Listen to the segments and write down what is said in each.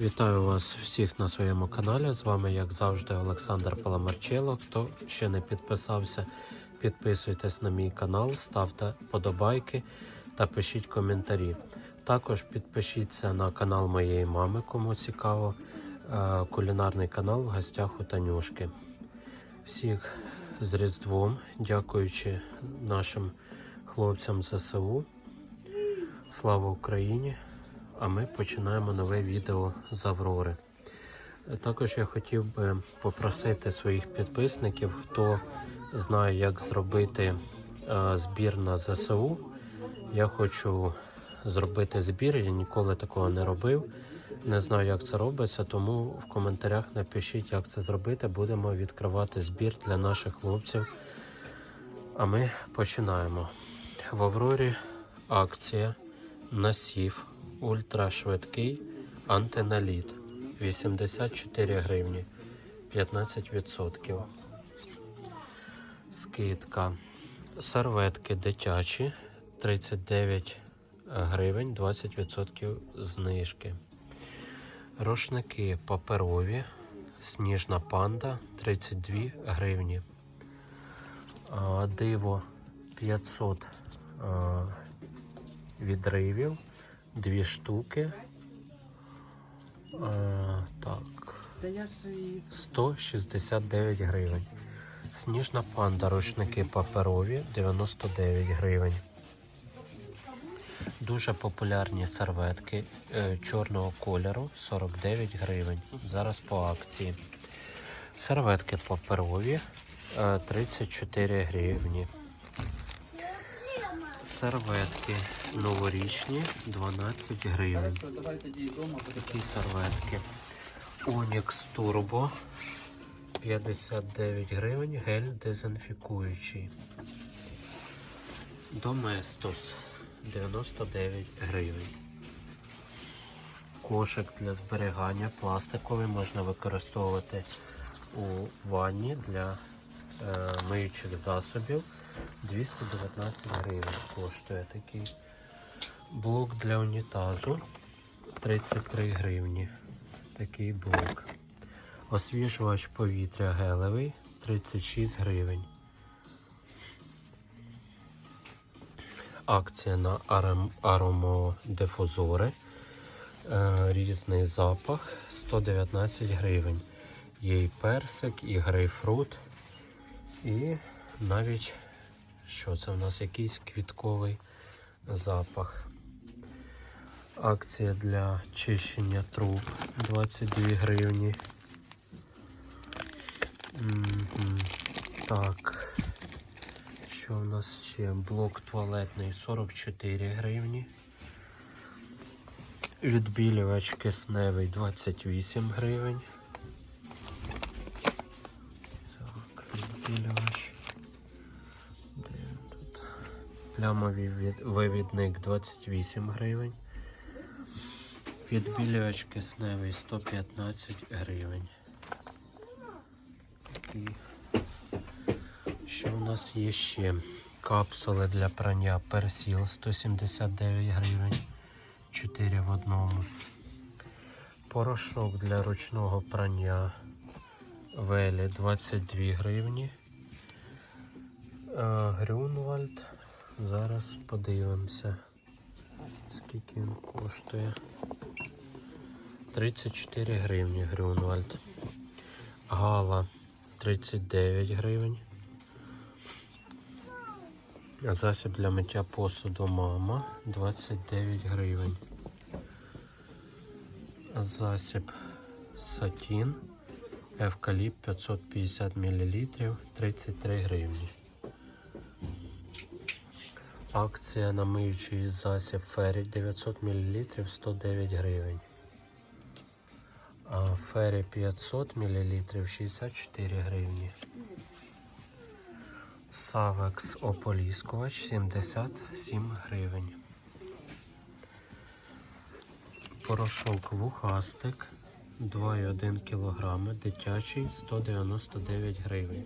Вітаю вас всіх на своєму каналі. З вами, як завжди, Олександр Паламарчело. Хто ще не підписався, підписуйтесь на мій канал, ставте подобайки та пишіть коментарі. Також підпишіться на канал моєї мами, кому цікаво. Е, Кулінарний канал в гостях у Танюшки. Всіх з Різдвом, дякуючи нашим хлопцям ЗСУ. Слава Україні! А ми починаємо нове відео з Аврори. Також я хотів би попросити своїх підписників, хто знає, як зробити е, збір на ЗСУ. Я хочу зробити збір, я ніколи такого не робив. Не знаю, як це робиться, тому в коментарях напишіть, як це зробити. Будемо відкривати збір для наших хлопців. А ми починаємо. В Аврорі акція насів ультрашвидкий антиналіт 84 гривні 15%. Скидка. Серветки дитячі 39 гривень 20% знижки. Рушники паперові. Сніжна панда 32 гривні. Диво 500 відривів. Дві штуки. А, так. Та я ж і 169 гривень. Сніжна панда рушники паперові 99 гривень. Дуже популярні серветки е, чорного кольору 49 гривень. Зараз по акції. Серветки паперові е, 34 гривні. Серветки новорічні 12 гривень. Такі серветки. Onyx Turbo 59 гривень, гель дезінфікуючий. Domestos 99 гривень. Кошик для зберігання пластиковий можна використовувати у ванні для миючих засобів. 219 гривень коштує такий. Блок для унітазу 33 гривні. Такий блок. Освіжувач повітря гелевий 36 гривень. Акція на аром- аромодифузори. Е, різний запах 119 гривень. Є і персик, і грейпфрут, і навіть що це в нас якийсь квітковий запах. Акція для чищення труб 22 гривні. Так. Що в нас ще? Блок туалетний 44 гривні. Відбілювач кисневий 28 гривень. Так, відбілювач. Де тут? Плямовий від- вивідник 28 гривень. Відбілювач кисневий 115 гривень. Такий. Що у нас є ще? Капсули для прання персіл 179 гривень. 4 в одному. Порошок для ручного прання Велі 22 гривні. А, Грюнвальд. Зараз подивимося, скільки він коштує. 34 гривні Грюнвальд. Гала 39 гривень. Засіб для миття посуду мама 29 гривень. Засіб сатін евкаліп 550 мл 33 гривні. Акція на миючий засіб Фері 900 мл 109 гривень. А Фері 500 мл 64 гривні. Савекс ополіскувач 77 гривень. Порошок вухастик 2,1 кг, дитячий 199 гривень.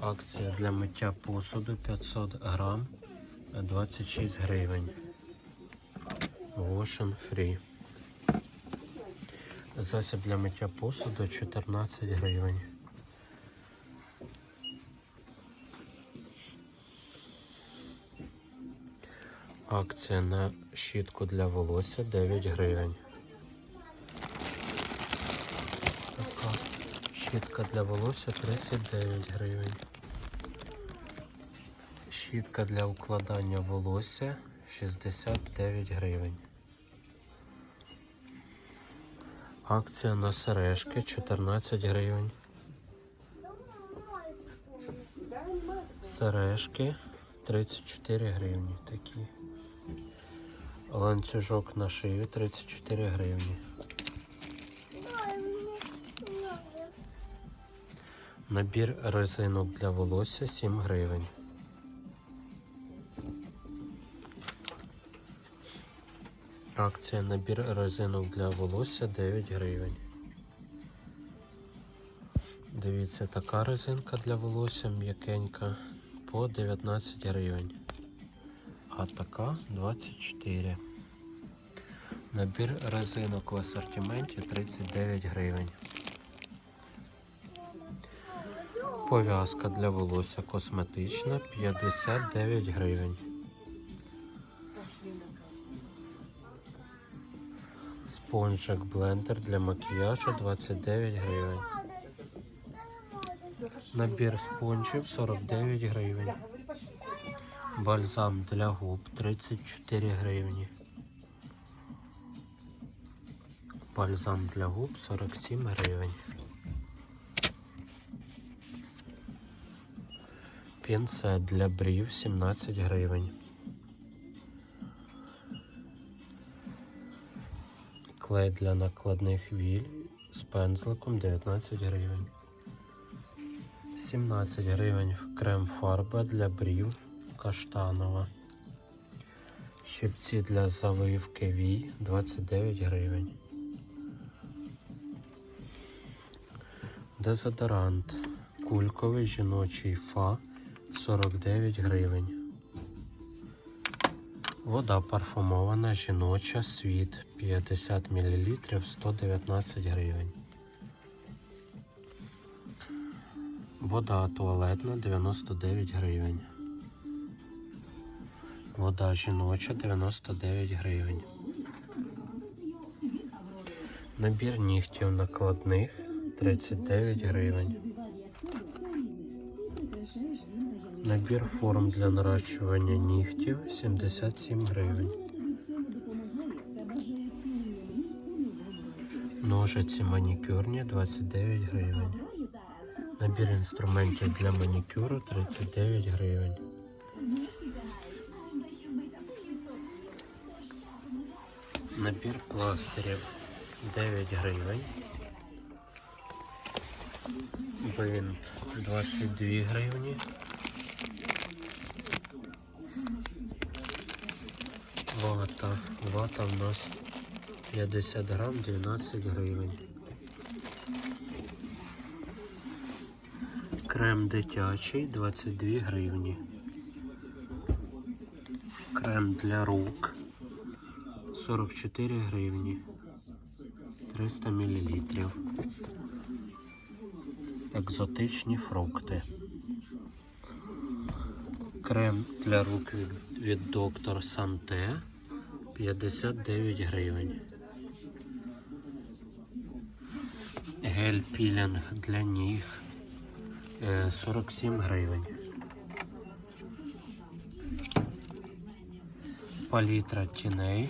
Акція для миття посуду 500 грам 26 гривень. And Free. Засіб для миття посуду 14 гривень. Акція на щітку для волосся 9 гривень. Щітка для волосся 39 гривень. Щітка для укладання волосся 69 гривень. Акція на сережки 14 гривень. Сережки 34 гривні такі. Ланцюжок на шию 34 гривні. Набір резинок для волосся 7 гривень. Акція набір резинок для волосся 9 гривень. Дивіться, така резинка для волосся м'якенька по 19 гривень. А така 24. Набір резинок в асортименті 39 гривень. Пов'язка для волосся косметична 59 гривень. Спонжик блендер для макіяжу 29 гривень. Набір спонжів 49 гривень. Бальзам для губ 34 гривні. Бальзам для губ 47 гривень. Пінцет для брів 17 гривень. Клей для накладних віль з пензликом 19 гривень. 17 гривень крем фарба для брів каштанова. Щипці для завивки вій 29 гривень. Дезодорант кульковий жіночий фа 49 гривень. Вода парфумована жіноча світ 50 мл 119 гривень. Вода туалетна 99 гривень. Вода жіноча 99 гривень. Набір нігтів накладних 39 гривень. Набір форм для наращування нігтів 77 гривень. Ножиці манікюрні 29 гривень. Набір інструментів для манікюру 39 гривень. Набір пластирів 9 гривень. Бинт 22 гривні. Вата. Вата в нас 50 грам 12 гривень. Крем дитячий 22 гривні. Крем для рук 44 гривні. 300 мл. Екзотичні фрукти. Крем для рук від, від доктор Санте 59 гривень. Гель пілінг для ніг е, 47 гривень. Палітра тіней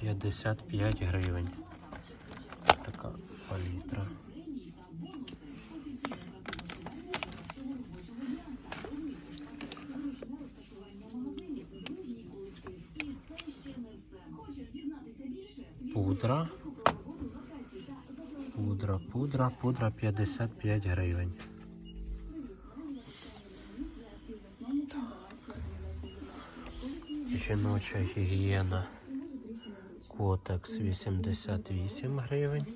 55 гривень. Така палітра. Пудра. Пудра, пудра, пудра 55 гривень. Жіноча гігієна. Котекс 88 гривень.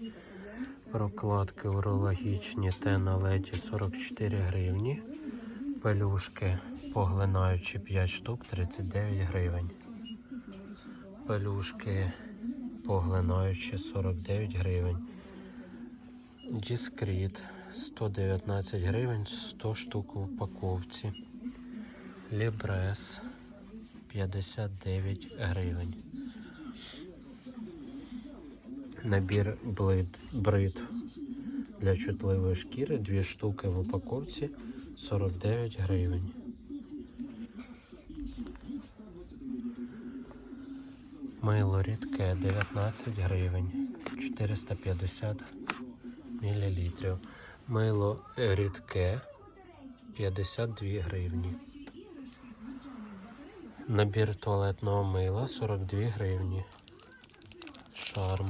Прокладки урологічні те на леді 44 гривні. Пелюшки поглинаючі 5 штук 39 гривень. Пелюшки поглинаючі 49 гривень. Дискріт 119 гривень, 100 штук в упаковці. Лібрес 59 гривень. Набір блид, брид для чутливої шкіри, 2 штуки в упаковці 49 гривень. Мило рідке 19 гривень, 450 мл. Мило рідке 52 гривні. Набір туалетного мила 42 гривні. Шарм.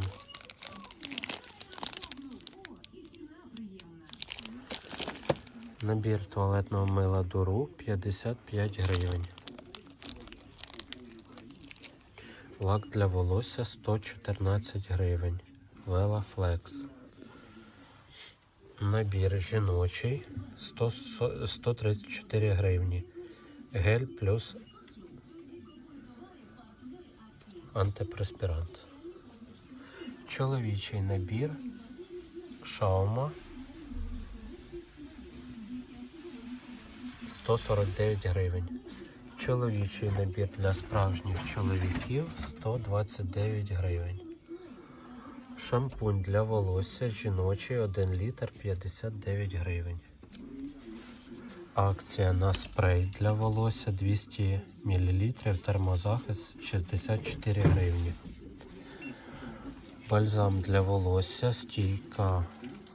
Набір туалетного мила дуру 55 гривень. Лак для волосся 114 гривень. Вела Флекс. Набір жіночий 100, 134 гривні. Гель плюс антипреспірант. Чоловічий набір Шаума 149 гривень. Чоловічий набір для справжніх чоловіків 129 гривень. Шампунь для волосся жіночий 1 літр 59 гривень. Акція на спрей для волосся 200 мл термозахист 64 гривні. Бальзам для волосся стійка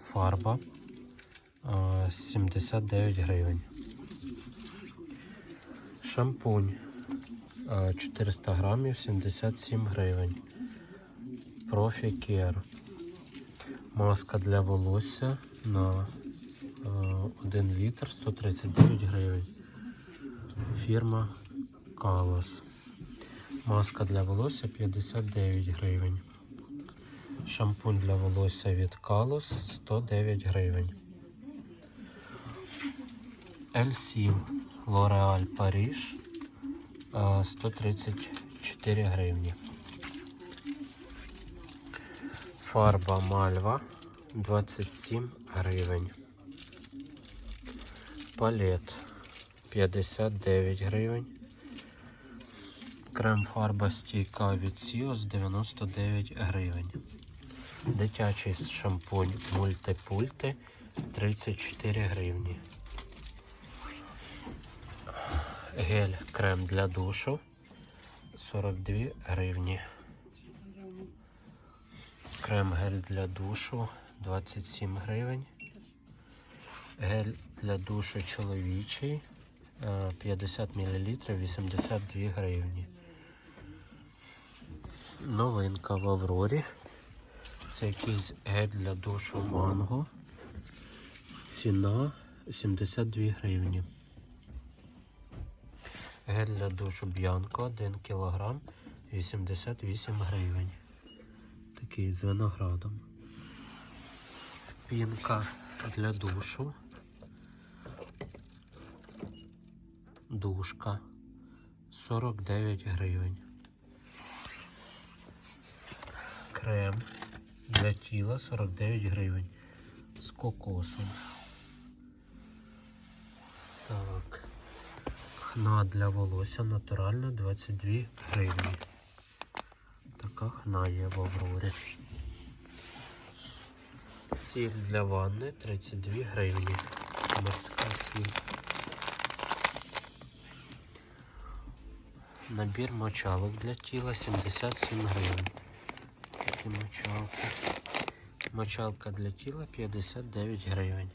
фарба 79 гривень. Шампунь 400 грамів 77 гривень. Профі Care. Маска для волосся на 1 літр 139 гривень. Фірма Калос. Маска для волосся 59 гривень. Шампунь для волосся від Калос 109 гривень. L7 L'Oreal Париж а, 134 гривні. Фарба Мальва 27 гривень. Палет 59 гривень. Крем фарба стійка від Сіос 99 гривень. Дитячий шампунь мультипульти 34 гривні. Гель крем для душу 42 гривні. Крем гель для душу 27 гривень. Гель для душу чоловічий е, 50 мл 82 гривні. Новинка в Аврорі. Це якийсь гель для душу манго. Ціна 72 гривні. Гель для душу Б'янко 1 кг 88 гривень. Такий з виноградом. Пінка для душу. Душка 49 гривень. Крем для тіла 49 гривень з кокосом. Так. Хна для волосся натуральна 22 гривні. Така хна є в Аврорі. Сіль для ванни 32 гривні. Морська сіль. Набір мочалок для тіла 77 гривень. Такі мочалки. Мочалка для тіла 59 гривень.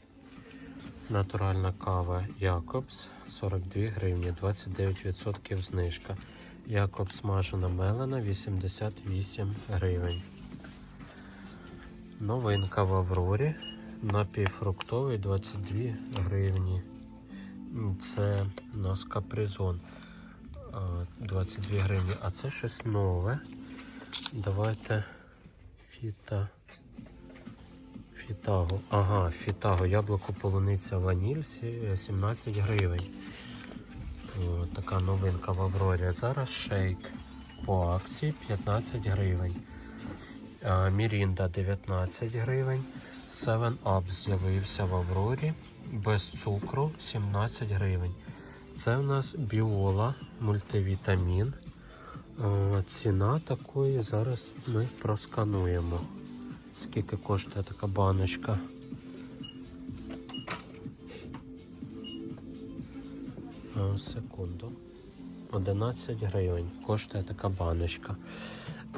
Натуральна кава Якобс 42 гривні, 29% знижка. Якобс смажена мелена 88 гривень. Новинка в Аврорі. Напівфруктовий 22 гривні. Це у нас капризон 22 гривні. А це щось нове. Давайте фіта. Фітаго. Ага, фітаго. Яблуко полуниця ваніль сі- 17 гривень. Така новинка в Аврорі. Зараз шейк по акції 15 гривень. А, Мірінда 19 гривень. 7 Up з'явився в Аврорі без цукру 17 гривень. Це в нас біола, мультивітамін. Е, Ціна такої зараз ми проскануємо. Скільки коштує така баночка? Секунду. 11 гривень коштує така баночка.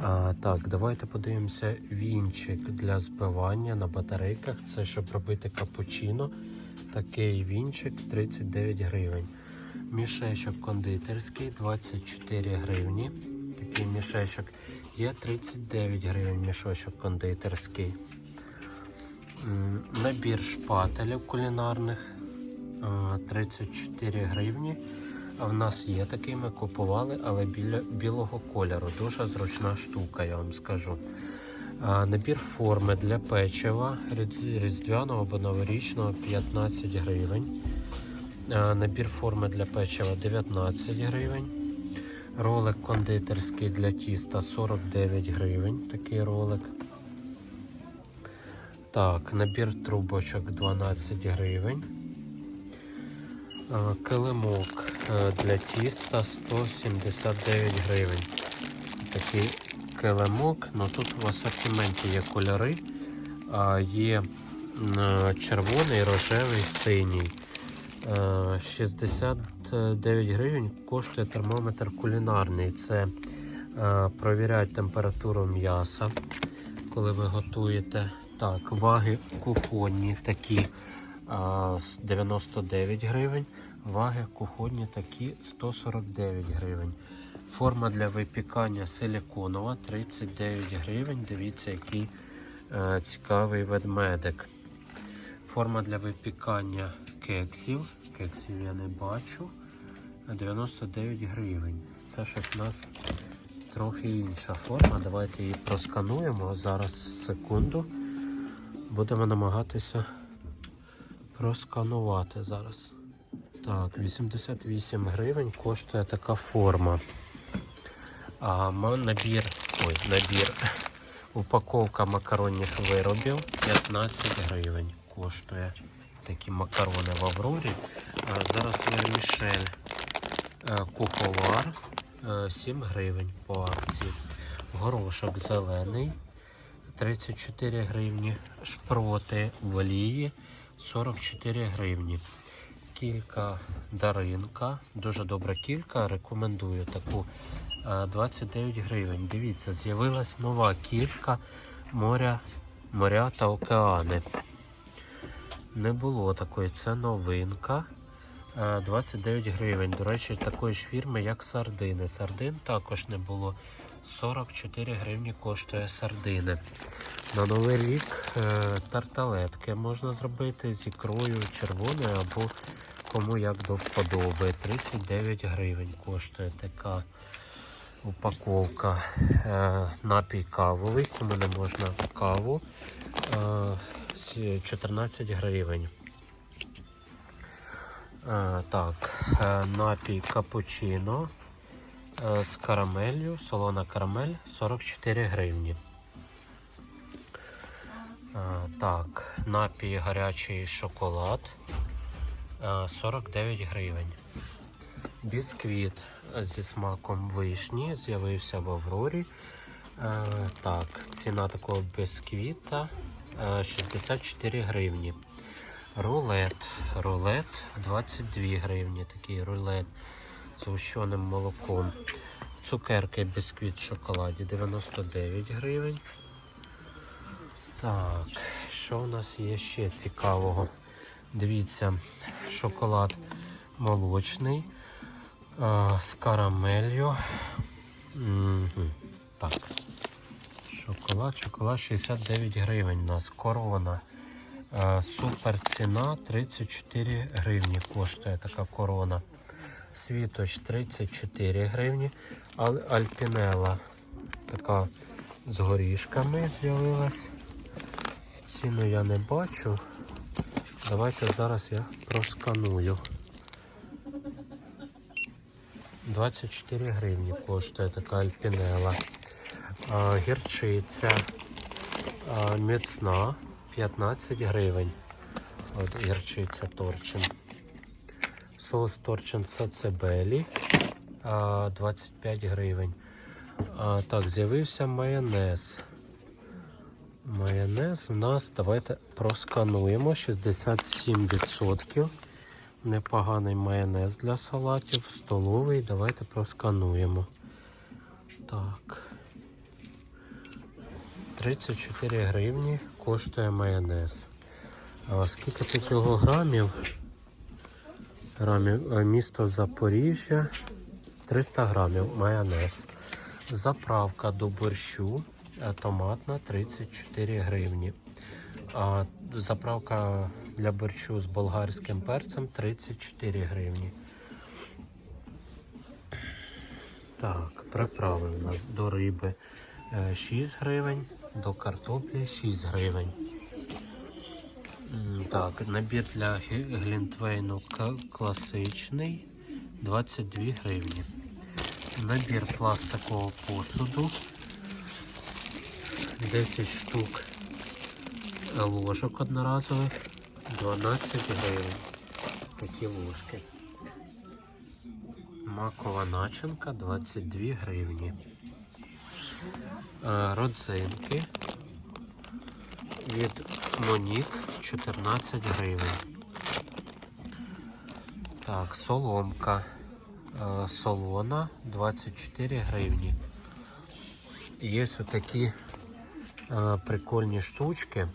А, так, давайте подивимося вінчик для збивання на батарейках. Це щоб робити капучино. Такий вінчик 39 гривень. Мішечок кондитерський 24 гривні. Такий мішечок. Є 39 гривень мішочок кондитерський. Набір шпателів кулінарних 34 гривні. В нас є такий, ми купували, але біля білого кольору. Дуже зручна штука, я вам скажу. Набір форми для печива різдвяного або новорічного 15 гривень. Набір форми для печива 19 гривень. Ролик кондитерський для тіста 49 гривень. Такий ролик. Так, набір трубочок 12 гривень. Е, Килимок е, для тіста 179 гривень. Такий килимок. Ну тут в асортименті є кольори. Є е, червоний, рожевий, синій. Е, 69 гривень коштує термометр кулінарний. Це е, провіряють температуру м'яса, коли ви готуєте. Так, ваги кухонні такі 99 гривень. Ваги кухонні такі 149 гривень. Форма для випікання силіконова 39 гривень. Дивіться, який е, цікавий ведмедик. Форма для випікання кексів. Кексів я не бачу. 99 гривень. Це щось у нас трохи інша форма. Давайте її проскануємо. Зараз секунду. Будемо намагатися просканувати зараз. Так, 88 гривень коштує така форма. А набір, ой, набір, упаковка макаронних виробів 15 гривень коштує такі макарони в Аврорі. А зараз Мішель е, куховар е, 7 гривень по акції. Горошок зелений 34 гривні. Шпроти в олії 44 гривні. Кілька даринка, дуже добра кілька, рекомендую таку е, 29 гривень. Дивіться, з'явилась нова кілька моря, моря та океани. Не було такої, це новинка. Е, 29 гривень. До речі, такої ж фірми, як сардини. Сардин також не було. 44 гривні коштує сардини. На новий рік е, тарталетки можна зробити з ікрою червоною або кому як до вподоби. 39 гривень коштує така упаковка. Е, напій кавовий, кому не можна каву. Е, 14 гривень. Е, так, е, напій капучино з карамелью, солона карамель 44 гривні. Е, так, напій гарячий шоколад е, 49 гривень. Бісквіт зі смаком вишні з'явився в Аврорі. Е, так, ціна такого бісквіта е, 64 гривні. Рулет. Рулет 22 гривні. Такий рулет з гущеним молоком. Цукерки бісквіт в шоколаді 99 гривень. Так, що у нас є ще цікавого? Дивіться, шоколад молочний е, з карамелью. Мгм. Так. Шоколад, шоколад 69 гривень у нас корона. Е, Супер ціна 34 гривні коштує така корона. Світоч 34 гривні. Ал- Альпінела така з горішками з'явилась. Ціну я не бачу. Давайте зараз я просканую. 24 гривні коштує така альпінела. А, гірчиця а, міцна 15 гривень. От гірчиця торчин. Соус торчин сацебелі 25 гривень. А, так, з'явився майонез. Майонез у нас, давайте проскануємо 67%. Непоганий майонез для салатів, столовий. Давайте проскануємо. Так. 34 гривні коштує майонез. А скільки тут його грамів? Грамів е, місто Запоріжжя 300 грамів майонез. Заправка до борщу е, томатна 34 гривні. А заправка для борщу з болгарським перцем 34 гривні. Так, приправи у нас до риби е, 6 гривень, до картоплі 6 гривень. Так, набір для глінтвейну класичний 22 гривні. Набір пластикового посуду 10 штук ложок одноразових 12 гривень. Такі ложки. Макова начинка 22 гривні. Е, Родзинки від Монік 14 гривень. Так, соломка е, солона 24 гривні. Є такі е, прикольні штучки.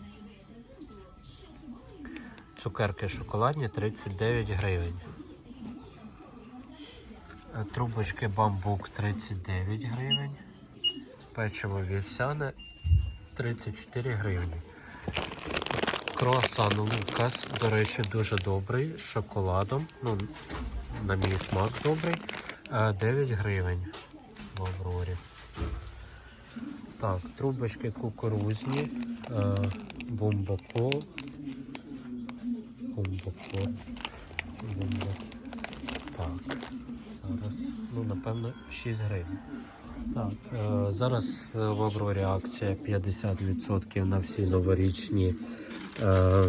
Цукерки шоколадні 39 гривень. Е, Трубочки бамбук 39 гривень. Печиво вівсяне 34 гривні. Круасан Лукас, до речі, дуже добрий з шоколадом. Ну, на мій смак добрий. Е, 9 гривень в Аврорі. Так, трубочки кукурузні, е, бумбоко. Бумбоко. Бумбоко. Так. Зараз, ну, напевно, 6 гривень. Так, е, зараз е, в Аврорі акція 50% на всі новорічні е,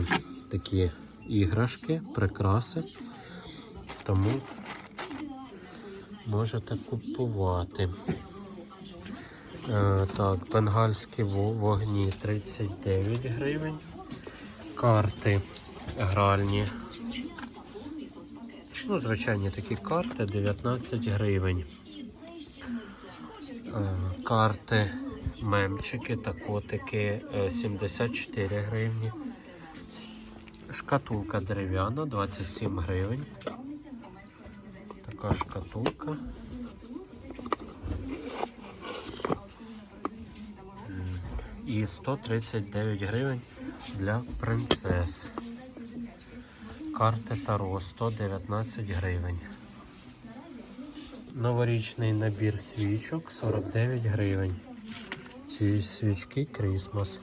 такі іграшки, прикраси. Тому можете купувати. Е, так, бенгальські вогні 39 гривень. Карти гральні. Ну, звичайні такі карти 19 гривень. Е, Карти, мемчики та котики е, 74 гривні. Шкатулка дерев'яна 27 гривень. Така шкатулка. І 139 гривень для принцес. Карти Таро 119 гривень. Новорічний набір свічок 49 гривень. Ці свічки Крісмас.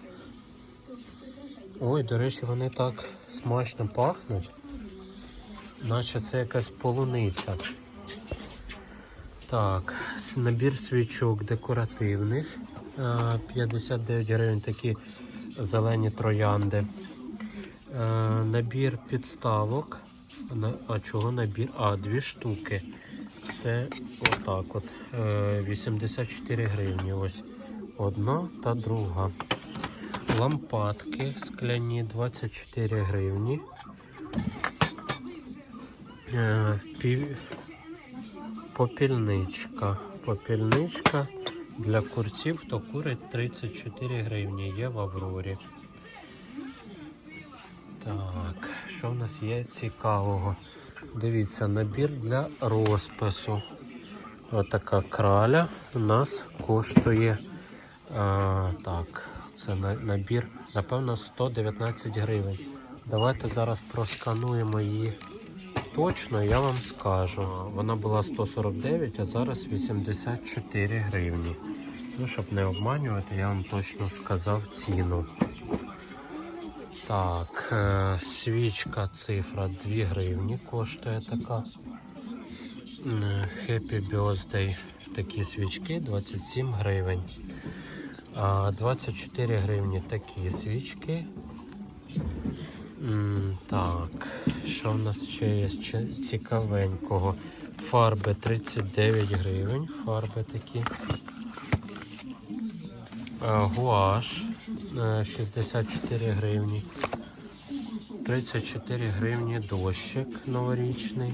Ой, до речі, вони так смачно пахнуть. Наче це якась полуниця. Так, набір свічок декоративних. е, 59 гривень такі зелені троянди. Е, Набір підставок. А чого набір? А, дві штуки. Це отак от. Е, 84 гривні. Ось одна та друга. Лампадки скляні 24 гривні. Е. Попільничка. Попільничка для курців, хто курить 34 гривні. Є в Аврорі. Так, що в нас є цікавого? Дивіться, набір для розпису. Отака краля у нас коштує. А, так, це на- набір, напевно, 119 гривень. Давайте зараз проскануємо її точно, я вам скажу. Вона була 149, а зараз 84 гривні. Ну, щоб не обманювати, я вам точно сказав ціну. Так, е, свічка цифра 2 гривні коштує така. М, Happy Birthday такі свічки 27 гривень. А 24 гривні такі свічки. Так, що в нас ще є цікавенького? Фарби 39 гривень, фарби такі. Е, Гуаш е, 64 гривні. 34 гривні дощик новорічний.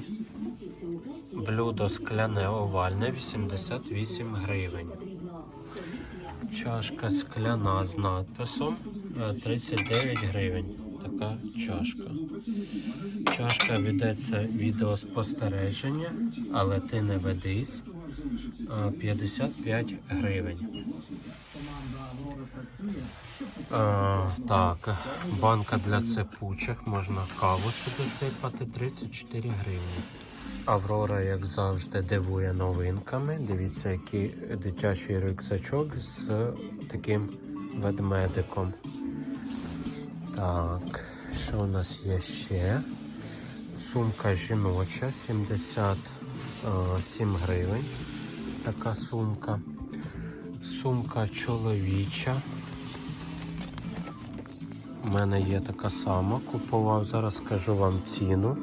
Блюдо скляне овальне 88 гривень. Чашка скляна з надписом е, 39 гривень. Така чашка. Чашка ведеться відеоспостереження, але ти не ведись. е, 55 гривень. Е, так, банка для цепучок, можна каву сюди сипати 34 гривні. Аврора, як завжди, дивує новинками. Дивіться, який дитячий рюкзачок з таким ведмедиком. Так, що у нас є ще? Сумка жіноча 77 гривень. Така сумка. Сумка чоловіча. У мене є така сама. Купував, зараз скажу вам ціну.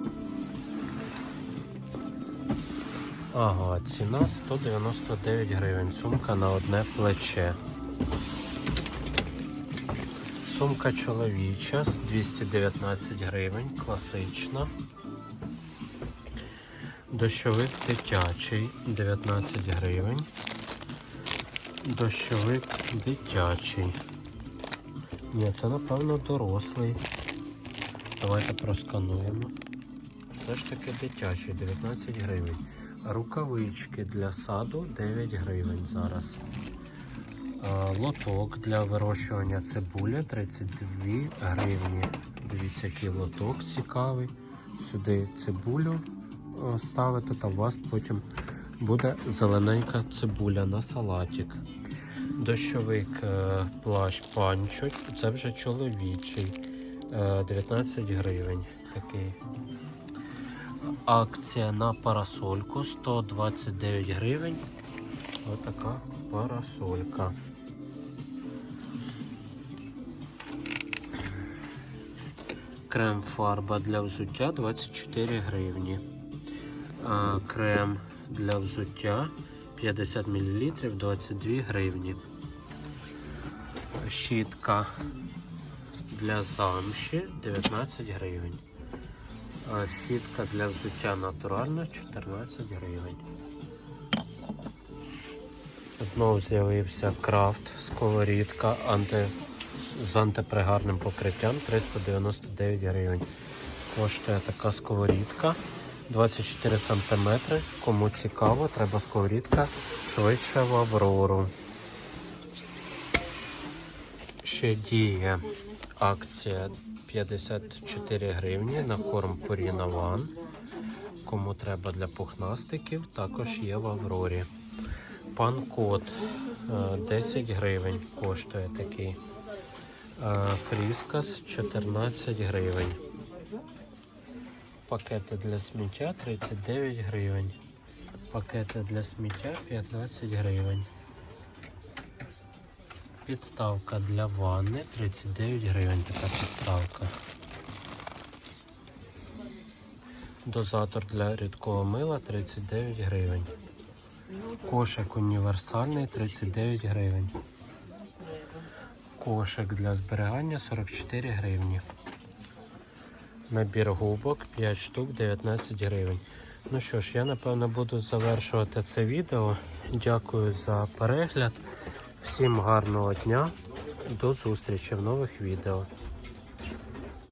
Ага, ціна 199 гривень. Сумка на одне плече. Сумка чоловіча з 219 гривень, класична. Дощовик дитячий 19 гривень. Дощовик дитячий. Ні, це напевно дорослий. Давайте проскануємо. Все ж таки дитячий, 19 гривень. Рукавички для саду 9 гривень зараз. Лоток для вирощування цибулі 32 гривні. Дивіться, який лоток цікавий. Сюди цибулю о, ставите, та у вас потім буде зелененька цибуля на салатик. Дощовик е, плащ панчо, це вже чоловічий. е, 19 гривень. Такий. Акція на парасольку 129 гривень. Отака парасолька. Крем фарба для взуття 24 гривні. А, крем для взуття 50 мл 22 гривні. Щітка для замші 19 гривень. А щітка для взуття натуральна 14 гривень. Знов з'явився крафт сковорідка анти... з антипригарним покриттям 399 гривень. Коштує така сковорідка 24 см. Кому цікаво, треба сковорідка швидше в Аврору. Ще діє акція 54 гривні на корм Purina One. Кому треба для пухнастиків, також є в Аврорі. Пан кот 10 гривень коштує такий. Е, Фріскас 14 гривень. Пакети для сміття 39 гривень. Пакети для сміття 15 гривень. Підставка для ванни 39 гривень. Така підставка. Дозатор для рідкого мила 39 гривень. Кошик універсальний 39 гривень. Кошик для зберігання 44 гривні. Набір губок 5 штук 19 гривень. Ну що ж, я напевно буду завершувати це відео. Дякую за перегляд. Всім гарного дня. До зустрічі в нових відео.